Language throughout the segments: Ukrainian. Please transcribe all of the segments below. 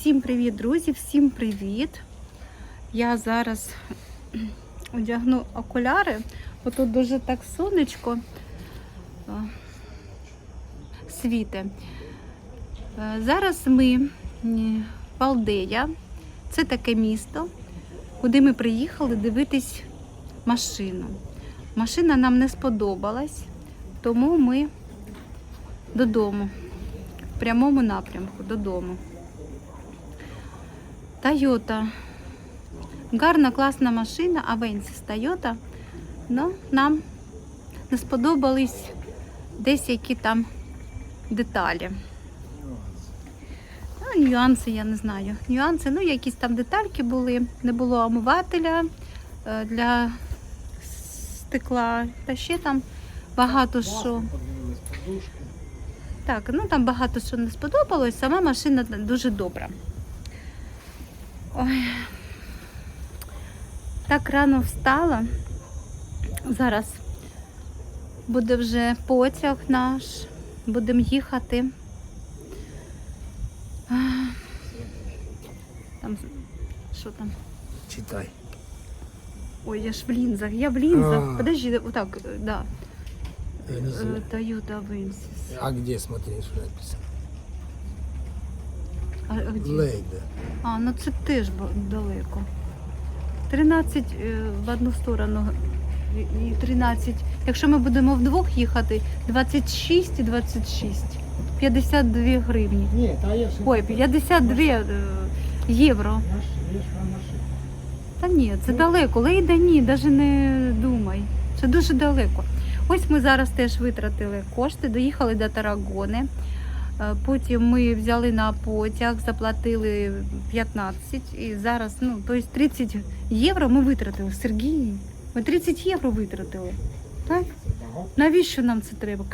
Всім привіт, друзі! Всім привіт! Я зараз одягну окуляри, бо тут дуже так сонечко світе. Е, Зараз ми м, Валдея, це таке місто, куди ми приїхали дивитись машину. Машина нам не сподобалась, тому ми додому, в прямому напрямку додому. Тойота. Гарна, класна машина, Avensis Toyota. Ну, нам не сподобались десь які там деталі. Ну, нюанси, я не знаю. Нюанси, ну, якісь там детальки були. Не було омивателя е, для стекла. Та ще там багато що. Так, ну там багато що не сподобалось. Сама машина дуже добра. Ой. Так рано встала. Зараз буде вже потяг наш. Будемо їхати. Там що там? Читай. Ой, я ж в лінзах. Я в лінзах. А. Подожди, отак, да. Я не знаю. Е, Toyota. А где, смотри, что написано? А, а де? А, ну це теж бо- далеко. 13 е, в одну сторону і і 13. Якщо ми будемо вдвох їхати, 26 і 26. 52 гривні. Нет, а я же... Ой, 52 е, євро. Та ні, це далеко. Лейда ні, навіть не думай. Це дуже далеко. Ось ми зараз теж витратили кошти, доїхали до Тарагони. Е, Потім ми взяли на потяг, заплатили 15 і зараз, ну, тобто 30 євро ми витратили. Сергій, ми 30 євро витратили. Так? Навіщо нам це треба?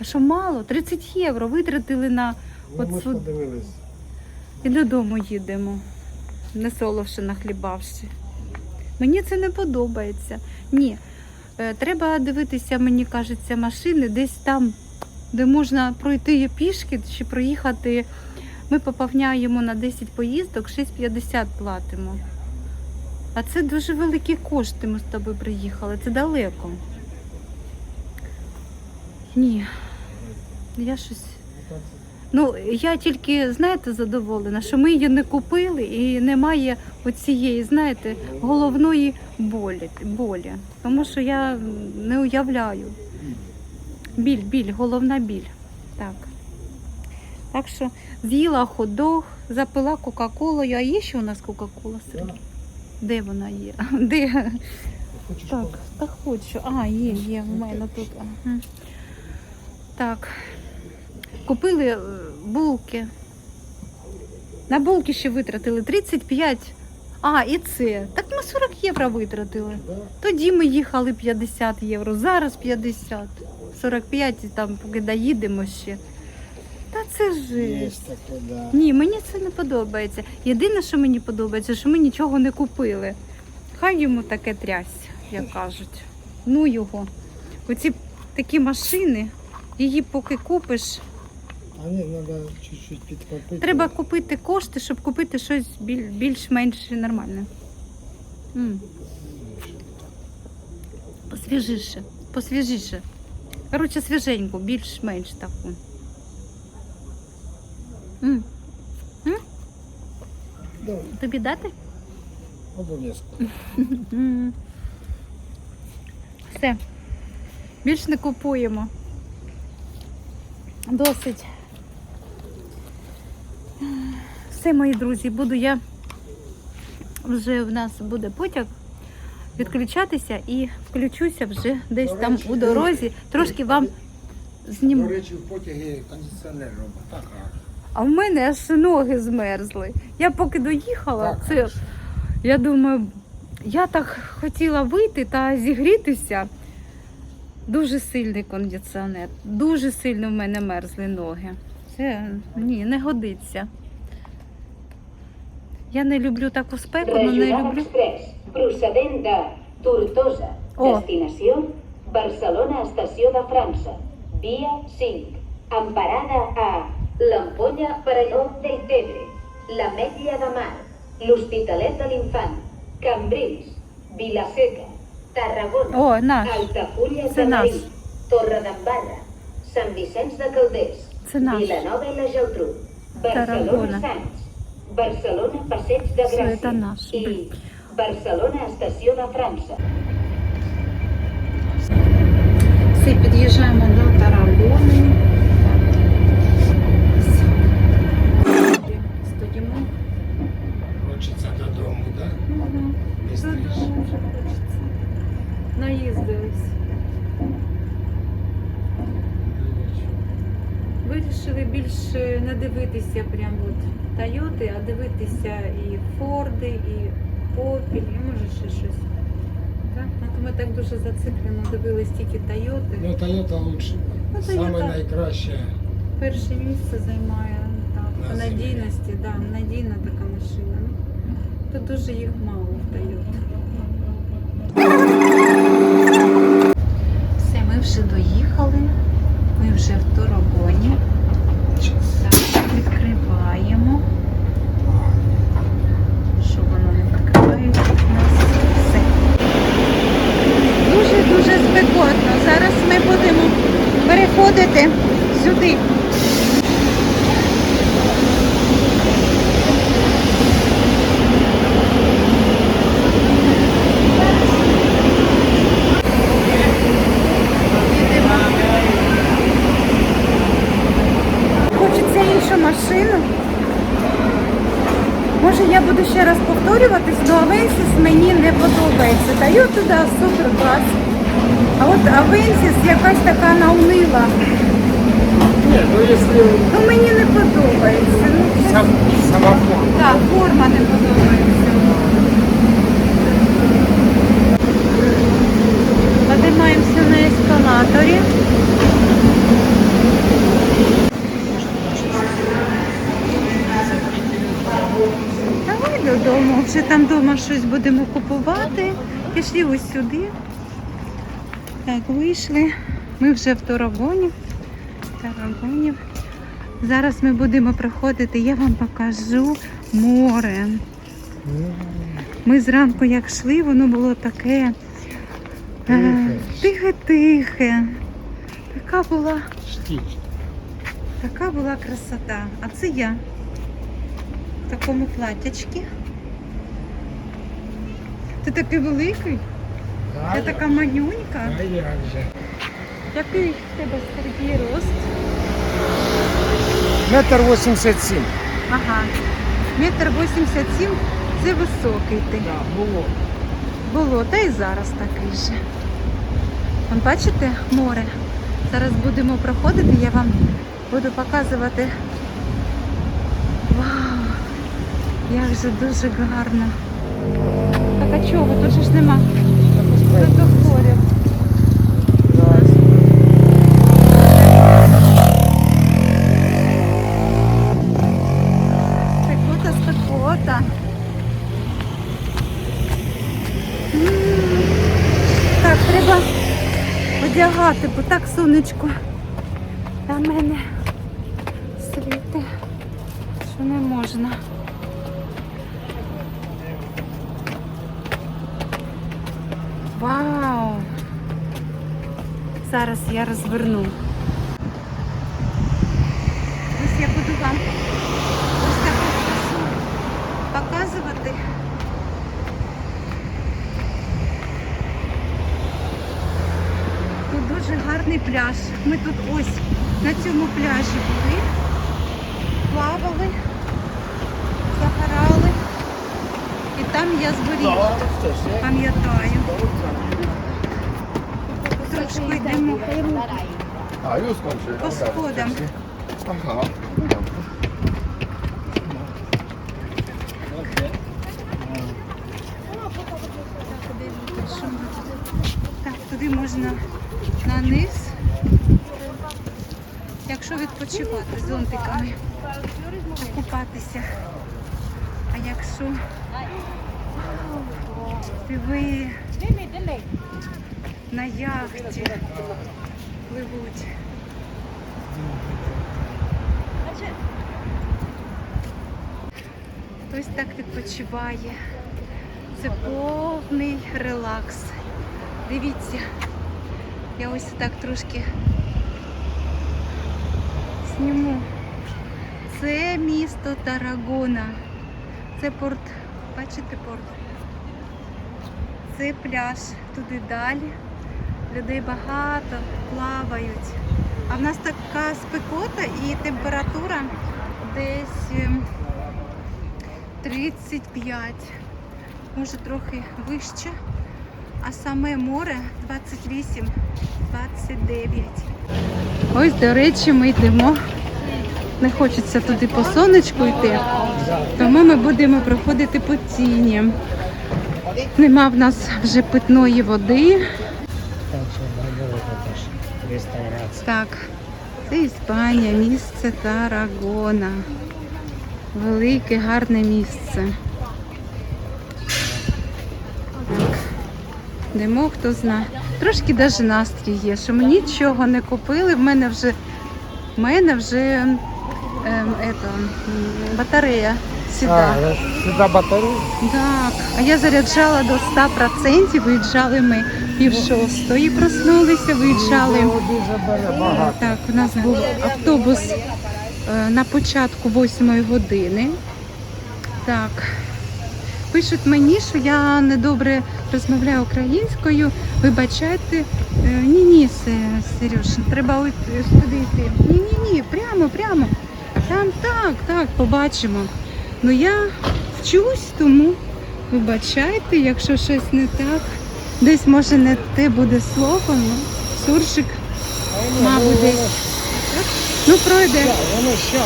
А що мало? 30 євро витратили на Ну, От ми суд- і додому їдемо, не соловши нахлібавши. Мені це не подобається. Ні. Е, Треба дивитися, мені кажеться, машини десь там, де можна пройти пішки чи проїхати. Ми поповняємо на 10 поїздок, 6,50 платимо. А це дуже великі кошти. Ми з тобою приїхали. Це далеко. Ні. Я щось. Ну, я тільки, знаєте, задоволена, що ми її не купили і немає оцієї, знаєте, головної болі. болі. Тому що я не уявляю. Біль, біль, головна біль. Так. Так що з'їла ходох, запила Кока-Колою. А є ще у нас Кока-Кола? Сергій? Де вона є? Де? Хочеш Так, так хочу. А, є, є, в мене тут. Ага. Так. Купили е, булки. На булки ще витратили 35. А, і це. Так ми 40 євро витратили. Тоді ми їхали 50 євро, зараз 50. 45 і там поки доїдемо ще. Та це да. Ні, мені це не подобається. Єдине, що мені подобається, що ми нічого не купили. Хай йому таке трясся, як кажуть. Ну його. Оці такі машини, її поки купиш. А ні, треба чуть-чуть підкопити. Треба купити кошти, щоб купити щось більш-менш нормальне. М. Посвіжіше, посвіжіше. Коротше, свіженьку, більш-менш таку. М. Да, Тобі дати? обов'язково. М. Все. Більш не купуємо. Досить. Все, мої друзі, буду я. Вже в нас буде потяг відключатися і включуся вже десь До там у дорозі. Трошки вам До речі, в потягі кондиціонер робить. Так. А в мене аж ноги змерзли. Я поки доїхала, Так, це. Я думаю, я так хотіла вийти та зігрітися. Дуже сильний кондиціонер. Дуже сильно в мене мерзли ноги. Це ні, не годиться. Я не люблю таку спеку, але не Regional люблю. Express, procedent de Tortosa, Oh. destinació Barcelona, estació de França, via 5, amb parada a l'Ampolla, Paredor del Tebre, l'Ametlla de Mar, l'Hospitalet de l'Infant, Cambrils, Vilaseca, Tarragona, О, наш. Altafulla Це de наш. Marí, Torredembarra, Sant Vicenç de Calders, Це наш. Vilanova i la Geltrú, Tarragona. Barcelona Sants, Barcelona Passeig de Gràcia i Barcelona Estació de França. Все, під'їжджаємо до Тарагони. Стоїмо. Хочеться додому, так? Мгм. Бистріше. Додому вже хочеться. Наїздились. Вирішили більше не дивитися прям от дивитися і Форди, і Опіль, і може ще щось. Так? А ми так дуже зациклено дивились тільки Тойоти. Ну, Тойота лучше. Ну, Саме Toyota. найкраще. Перше місце займає так, по На надійності, да, надійна така машина. Ну, Тут дуже їх мало в Toyota. Все, ми вже доїхали. Ми вже в Торогоні. Відкриваємо. Що воно не відкриває? У нас все. Дуже-дуже спекотно. Зараз ми будемо переходити сюди. Хочеться іншу машину. Може я буду ще раз повторюватись, але Авенсіс мені не подобається. Даю туди супер клас. А от Авенсіс якась така наунила. Ні, ну якщо Ну мені не подобається. Ну, це- сам, сама форма. Так, форма не подобається. Подимаємося на ескалаторі. Давай додому. Вже там вдома щось будемо купувати. Пішли ось сюди. Так, вийшли. Ми вже в Тарагоні. Тарагоні. Зараз ми будемо проходити, я вам покажу море. Ми зранку як йшли, воно було таке е, тихе-тихе. Така була, така була красота. А це я в такому платячці. Ти такий великий, я така манюнька. А як же? Який в тебе Сергій рост? Метр 87. Ага. Метр вісімдесят сім це високий ти. Так, було. Було, та і зараз такий же. Вон, бачите море? Зараз будемо проходити, я вам буду показувати. Вау! Як же дуже гарно. Так а чого? Тут же ж нема світофорів. Спекота, спекота. Так, треба одягати, бо так сонечко на мене світи, що не можна. Вау! Зараз я розверну. Ось я буду вам ось таку красу показувати. Тут дуже гарний пляж. Ми тут ось на цьому пляжі були, плавали, загорали. І там я зберігла, пам'ятаю. Трошки йдемо A już kończę. по сходам. Aha. Так, туди можна на низ, якщо відпочивати з зонтиками, купатися. А якщо ви на яхті пливуть. Хтось так відпочиває. Це повний релакс. Дивіться, я ось так трошки зніму. Це місто Тарагона. Це порт. Бачите порт? Це пляж. Туди далі. Людей багато плавають. А в нас така спекота і температура десь ем, 35, може трохи вище, а саме море 28-29. Ось, до речі, ми йдемо. Не хочеться туди по сонечку йти, тому ми будемо проходити по тіні. Нема в нас вже питної води. Так що добре теж. Реставрація. Так, це Іспанія, місце Тарагона. Велике, гарне місце. Так. Йдемо, хто знає. Трошки навіть настрій є, що ми нічого не купили. В мене вже, в мене вже ем, ето, м, батарея А, сідає. сюди батарея? Так, а я заряджала до 100%, виїжджали ми пів шостої, проснулися, виїжджали. Так, у нас був автобус е, на початку 8 години. Так. Пишуть мені, що я недобре розмовляю українською. Вибачайте. Ні, ні, Сереж, треба ось сюди йти. Ні, ні, ні, прямо, прямо. Там так, так, побачимо. Ну я вчусь, тому вибачайте, якщо щось не так. Десь може не те буде слово, ну, суржик, мабуть, десь. Ну, пройде.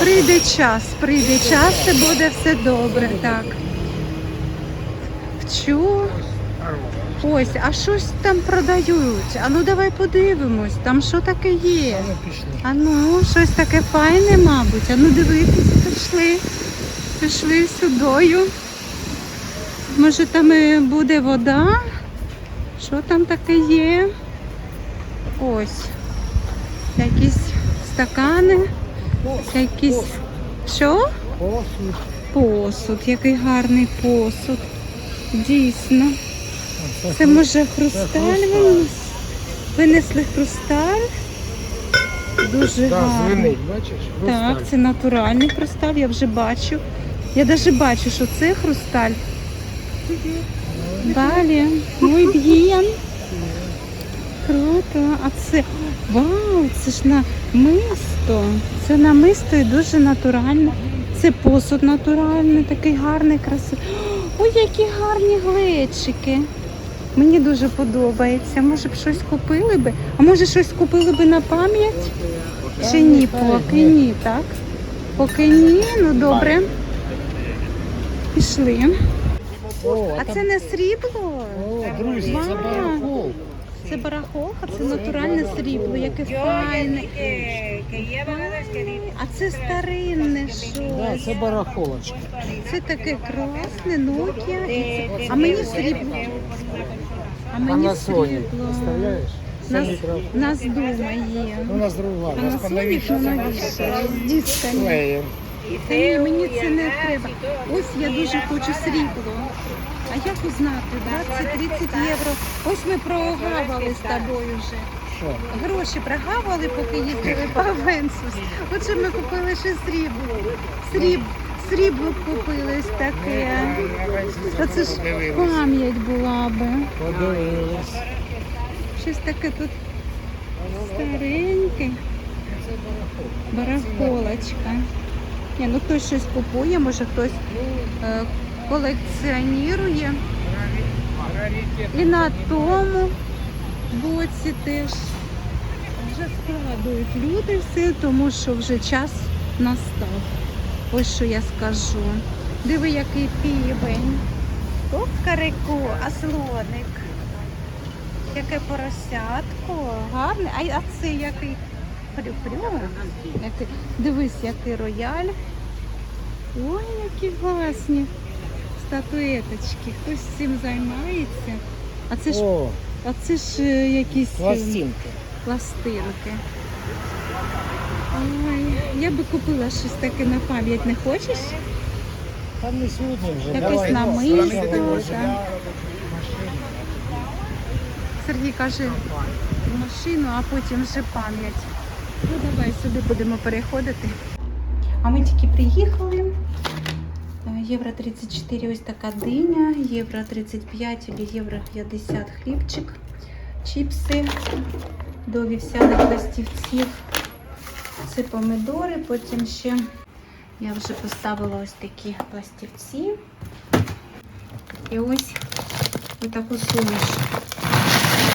Прийде час, прийде час, це буде все добре, так. Вчу. Ось, а щось там продають. А ну давай подивимось, там що таке є. А ну, щось таке файне, мабуть. А ну дивитись, пішли. Пішли сюдою. Може там і буде вода? Що там таке є? Ось. Якісь стакани, якісь. Що? Посуд. Посуд, який гарний посуд. Дійсно. Це може хрусталь хрусталь. винес? Винесли хрусталь. Дуже Да, гарний. бачиш? Так, це натуральний хрусталь, я вже бачу. Я навіть бачу, що це хрусталь. Далі. Мой б'єн. Круто. А це. Вау, це ж на мисто. Це на мисто і дуже натурально. Це посуд натуральний, такий гарний, красивий. Ой, які гарні глечики. Мені дуже подобається. Може б щось купили би? А може щось купили би на пам'ять? Чи ні? Поки ні, так? Поки ні, ну добре. Пішли. А це не срібло? О, друзі, це барахол. Це барахолка, це натуральне срібло, яке файне. А це старинне Да, щось. це барахолочка. Це таке класне, Nokia. І це- А мені срібло. А мені срібло. представляєш? Нас, нас вдома є. У нас друга, у нас поновіше. ну. З дисками. Клеєм. Та мені це не треба. Ось я дуже хочу срібло. А як узнати? 20-30 євро. Ось ми прогавали з тобою вже. Що? Гроші прогавали, поки їздили по Авенсус. Отже, ми купили ще срібло. Сріб, срібло купили ось таке. Та це ж пам'ять була би. Подивились. Щось таке тут стареньке. Барахолочка. Ні, ну хтось щось купує, може хтось е, колекціонує. І на тому боці теж вже складують люди все, тому що вже час настав. Ось що я скажу. Диви, який півень. Кукарику, а слоник. Яке поросятко. Гарне. А, а це який хрю-хрю. Дивись, який рояль. Ой, які класні статуеточки. Хтось цим займається. А це ж, О, а це ж е, якісь е, пластинки. пластинки. Ой, я би купила щось таке на пам'ять, не хочеш? Там не сьогодні вже. Якесь давай. намисто. так. Сергій каже машину, а потім вже пам'ять. Ну давай сюди будемо переходити. А ми тільки приїхали. Е, Євро 34 ось така диня, євро 35 або євро 50 хлібчик, чіпси до вівсяних пластівців. Це помидори, потім ще я вже поставила ось такі пластівці. І ось отаку суміш